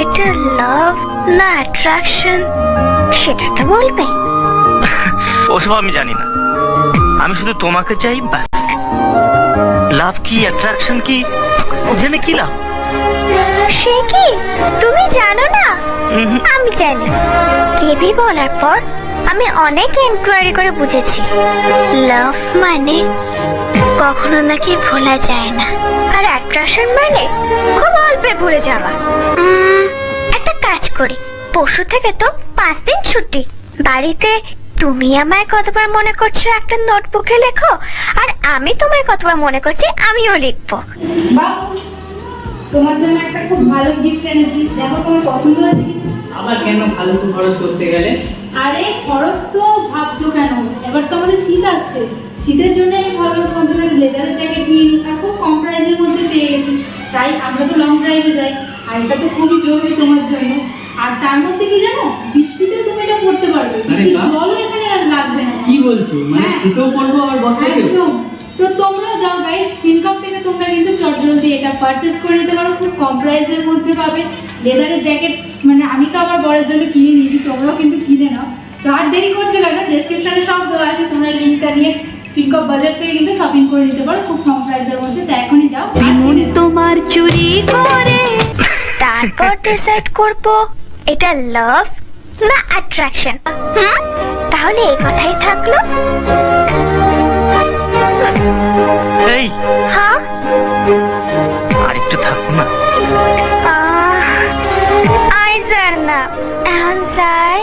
লাভ না অ্যাট্রাকশন সেটা তো বলবে। ওসব আমি জানি না। আমি শুধু তোমাকে চাই ব্যাস। লাভ কি অ্যাট্রাকশন কি? জেনে কি লাভ? সে কি? তুমি জানো না। আমি জানি। কেবি বলার পর আমি অনেক এনকোয়ারি করে বুঝেছি। লাভ মানে কখনো নাকি ভোলা যায় না। আর অ্যাট্রাকশন মানে খুব অল্পে ভুলে যাওয়া। পরশু থেকে তো পাঁচ দিন ছুটি। বাড়িতে তুমি আমায় কতবার মনে করছ একটা নোটবুকে লেখো আর আমি তোমায় কতবার মনে করছি আমিও লিখব। বাবু তোমার জন্য একটা খুব ভালো গিফট এনেছি। দেখো তোমার পছন্দ হয়েছে কি আবার কেন ফালতু খরচ করতে গেলে? আরে খরচ তো ভাবছ কেন? এবার তো আমাদের শীত আসছে। শীতের জন্য আমি ভাবলাম তোমার জন্য লেদারের জ্যাকেট নিয়ে আর খুব কম প্রাইসের মধ্যে পেয়ে গেছি। তাই আমরা তো লং ড্রাইভে যাই আর এটা তো খুবই জরুরি তোমার জন্য। আর তার মধ্যে কি জানো? বৃষ্টিতেও তুমি এটা পড়তে পারবে। জলও এখানে আর লাগবে না। কি বলছো? মানে হ্যাঁ। শীতেও পড়ব আর বর্ষাতেও? তো তোমরা যাও গাইস থেকে তোমরা কিন্তু চটজলদি এটা পারচেজ করে নিতে পারো। খুব কম প্রাইসের মধ্যে পাবে। লেদারের জ্যাকেট মানে আমি তো আমার বরের জন্য কিনে নিয়েছি তোমরাও কিন্তু কিনে নাও। তো আর দেরি করছে কেন? ডেসক্রিপশনে সব দেওয়া আছে তোমরা লিঙ্কটা নিয়ে পিকআপ বাজার থেকে কিন্তু শপিং করে নিতে পারো খুব কম প্রাইসের মধ্যে। তো এখনই যাও। তোমার চুরি করে তারপর ডিসাইড করব। এটা লাভ না অ্যাট্রাকশন হুম? তাহলে এই কথাই থাকল। এই। হ্যাঁ? আর একটু থাক না। আইজার না এখন যাই।